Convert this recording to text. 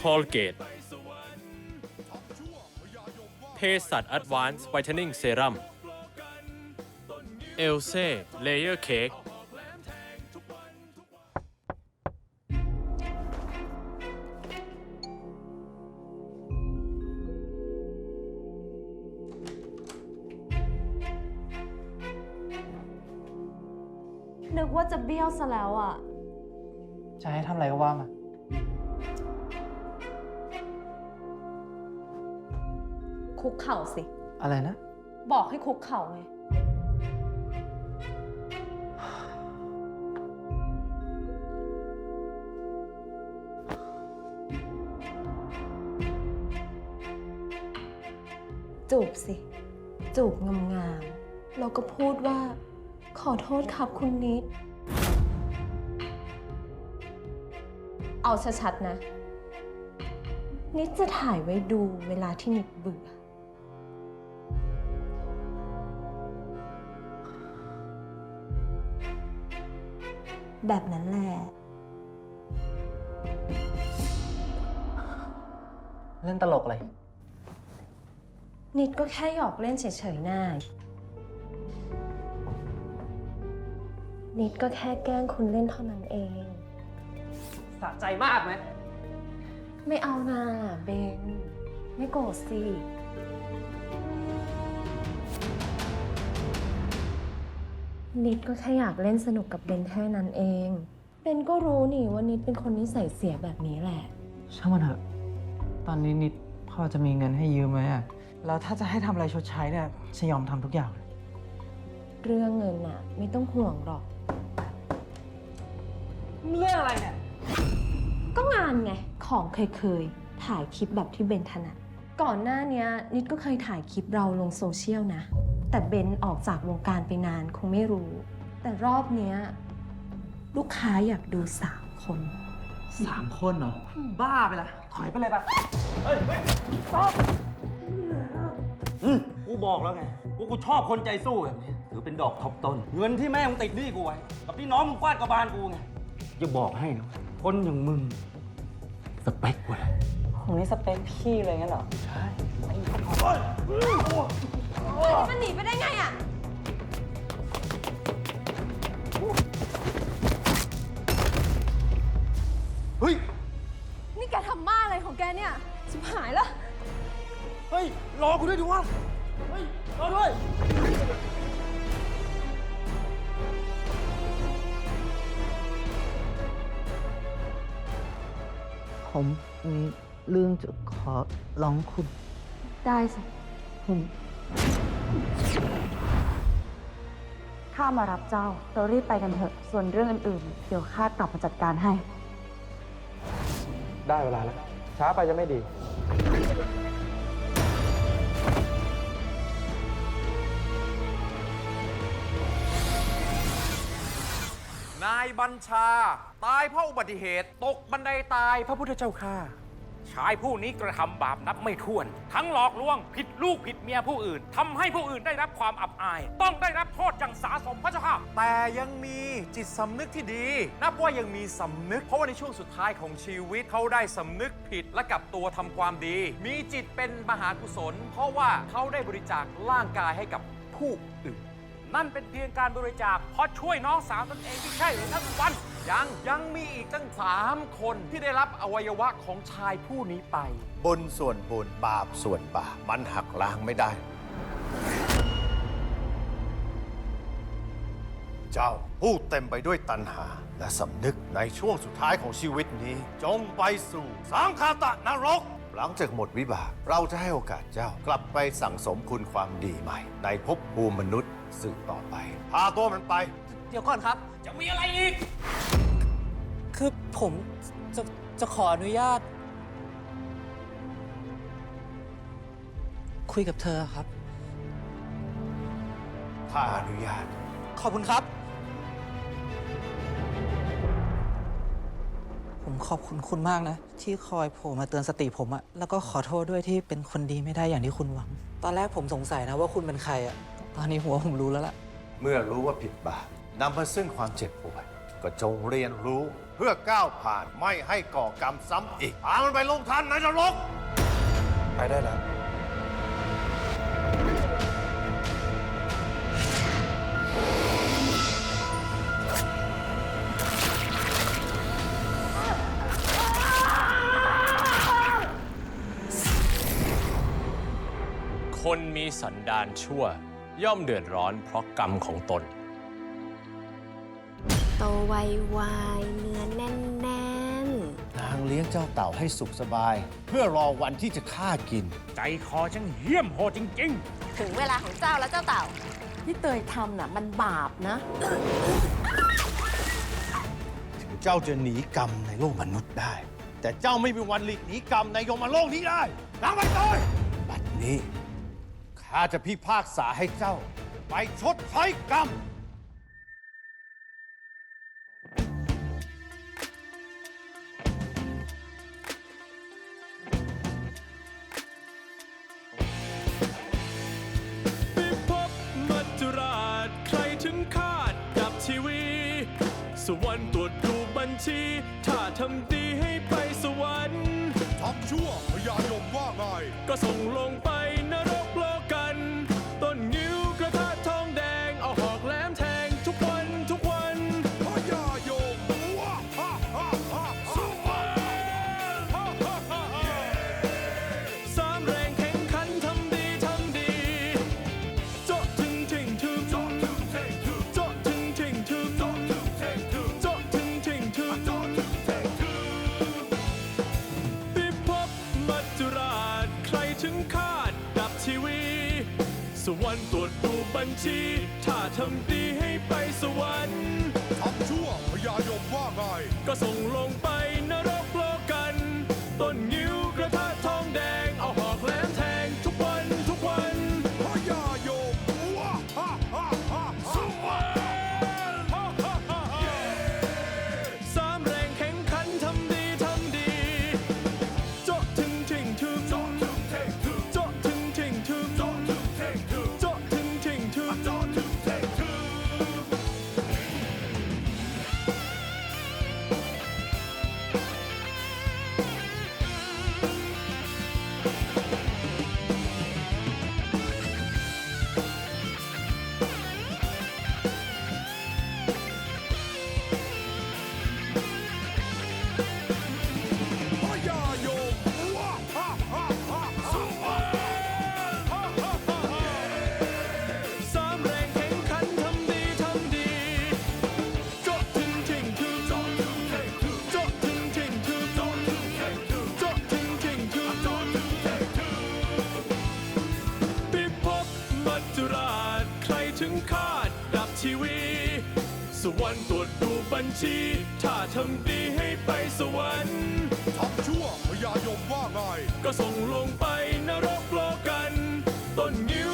คอลเกตเพสัตแอดวานซ์ไวท์เทนนิ่งเซรั่มเอลเซ่เลเยอร์เค้กนึกว่าจะเบี้ยวซะแล้วอะ จะให้ทำอะไรก็ว่ามา คุกเข่าสิ อะไรนะ บอกให้คุกเข่าไง จูบสิ จูบงามๆแล้วก็พูดว่า ขอโทษครับคุณนิด เอาชัดๆนะ นิดจะถ่ายไว้ดูเวลาที่นิดเบื่อ แบบนั้นแหละ เล่นตลกอะไร นิดก็แค่หยอกเล่นเฉยๆหน้านิดก็แค่แกล้งคุณเล่นเท่านั้นเอง สะใจมากไหม ไม่เอานาเบน ไม่โกรธสิ นิดก็แค่อยากเล่นสนุกกับเบนแค่นั้นเอง เบนก็รู้นี่ว่านิดเป็นคนนิสัยเสียแบบนี้แหละ ช่างมันเถอะ ตอนนี้นิดพอจะมีเงินให้ยืมไหมอะแล้วถ้าจะให้ทำอะไรชดใช้เนี่ยฉันยอมทำทุกอย่างเรื่องเงินน่ะ ไม่ต้องห่วงหรอก เรื่องอะไรเนี่ย ก็งานไง ของเคยๆ ถ่ายคลิปแบบที่เบนถนัด ก่อนหน้าเนี้ยนิดก็เคยถ่ายคลิปเราลงโซเชียลนะ แต่เบนออกจากวงการไปนานคงไม่รู้ แต่รอบเนี้ยลูกค้าอยากดูสามคน สามคนเหรอ บ้าไปละ ถอยไปเลยปะอืมกูบอกแล้วไงกูกูชอบคนใจสู้แบบนี้ถือเป็นดอกทบต้น เงินที่แม่มึงติดหนี้กูไว้ กับที่น้องมึงฟาดกระบาลกูไงจะบอกให้นะคนอย่างมึง สเปคกูเลยผมนี่สเปคพี่เลยงั้นเหรอ ใช่ มันหนีไปได้ไงอะ เฮ้ย นี่แกทำบ้าอะไรของแกเนี่ยชิบหายแล้วเฮ้ย รอกูด้วยดิวะ เฮ้ย รอด้วย ผมมีเรื่องจะขอร้องคุณ ได้สิ ผม ข้ามารับเจ้าเรารีบไปกันเถอะ ส่วนเรื่องอื่นๆ เดี๋ยวข้ากลับมาจัดการให้ ได้เวลาแล้ว ช้าไปจะไม่ดี นายบัญชา ตายเพราะอุบัติเหตุ ตกบันไดตายพระพุทธเจ้าข้า ชายผู้นี้กระทำบาปนับไม่ถ้วน ทั้งหลอกลวงผิดลูกผิดเมียผู้อื่นทำให้ผู้อื่นได้รับความอับอาย ต้องได้รับโทษอย่างสาสมพระเจ้าค่ะแต่ยังมีจิตสำนึกที่ดี นับว่ายังมีสำนึก เพราะว่าในช่วงสุดท้ายของชีวิตเขาได้สำนึกผิดและกลับตัวทำความดี มีจิตเป็นมหากุศล เพราะว่าเขาได้บริจาคร่างกายให้กับผู้อื่น นั่นเป็นเพียงการบริจาคเพราะช่วยน้องสาวตนเองที่ใช่หรือท่านวัน ยังยังมีอีกตั้งสามคนที่ได้รับอวัยวะของชายผู้นี้ไป บุญส่วนบุญบาปส่วนบาปมันหักล้างไม่ได้ เจ้าผู้เต็มไปด้วยตัณหา และสำนึกในช่วงสุดท้ายของชีวิตนี้ จงไปสู่สังคาตะนรก หลังจากหมดวิบาก เราจะให้โอกาสเจ้ากลับไปสั่งสมคุณความดีใหม่ ในภพภูมิมนุษย์สืบต่อไป พาตัวมันไปเดี๋ยวก่อนครับ จะมีอะไรอีก คือผมจะจะขออนุญาต คุยกับเธอครับ ข้าอนุญาต ขอบคุณครับ ผมขอบคุณคุณมากนะ ที่คอยโผล่มาเตือนสติผมอะแล้วก็ขอโทษด้วยที่เป็นคนดีไม่ได้อย่างที่คุณหวัง ตอนแรกผมสงสัยนะว่าคุณเป็นใครอะตอนนี้หัวผมรู้แล้วล่ะ เมื่อรู้ว่าผิดบาป นำมาซึ่งความเจ็บปวดก็จงเรียนรู้เพื่อก้าวผ่านไม่ให้ก่อกรรมซ้ำอีกพามันไปลงทันในนรก ไปได้แล้ว คนมีสันดานชั่ว ย่อมเดือดร้อนเพราะกรรมของตน โตไวๆเนื้อแน่นนางเลี้ยงเจ้าเต่าให้สุขสบาย เพื่อรอวันที่จะฆ่ากิน ใจคอช่างเหี้ยมโหดจริง ๆ ถึงเวลาของเจ้าแล้วเจ้าเต่า ที่เตยทำน่ะมันบาปนะ ถึงเจ้าจะหนีกรรมในโลกมนุษย์ได้ แต่เจ้าไม่มีวันหลีกหนีกรรมในยมโลกนี้ได้นางใบเตยบัดนี้ข้าจะพิพากษาให้เจ้า ไปชดใช้กรรม บัญชีถ้าทำดีให้ไปสวรรค์ทำชั่วพยายมว่าไง ก็ส่งลงไป สวรรค์ตรวจดูบัญชี ถ้าทำดีให้ไปสวรรค์ทำชั่วพยายมว่าไงก็ส่ง วรรค์ตรวจดูบัญชี ถ้าทำดีให้ไปสวรรค์ทำชั่วพยายมว่าไง ก็ส่งลงไปนรกโลกัน ต้นงิ้